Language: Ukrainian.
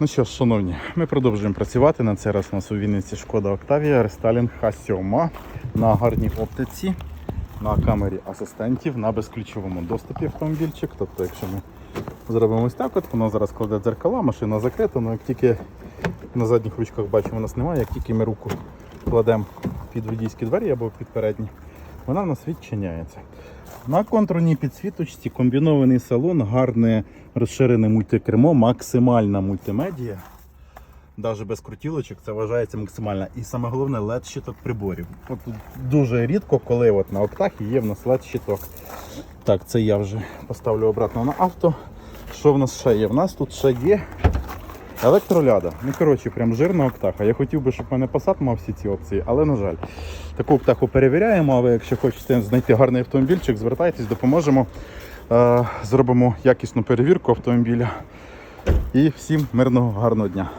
Ну що ж, шановні, ми продовжуємо працювати. На цей раз у нас у Вінниці шкода Октавія, рестайлінг Х7 на гарній оптиці, на камері асистентів, на безключовому доступі автомобільчик. Тобто, якщо ми зробимо ось так, от воно зараз кладе дзеркала, машина закрита, але як тільки на задніх ручках бачимо, у нас немає, як тільки ми руку кладемо під водійські двері або під передні, вона в нас відчиняється. На контурній підсвіточці комбінований салон, гарне розширене мультикермо, максимальна мультимедія. Навіть без крутілочок це вважається максимальна. І саме головне led щиток приборів. От дуже рідко, коли от на октахі є в нас led щиток. Так, це я вже поставлю обратно на авто. Що в нас ще є? В нас тут ще є електроляда. Ну, коротше, прям жирна птаха. Я хотів би, щоб в мене посад мав всі ці опції, але на жаль. Таку птаху перевіряємо, а ви, якщо хочете знайти гарний автомобільчик, звертайтесь, допоможемо. Е, зробимо якісну перевірку автомобіля. І всім мирного гарного дня.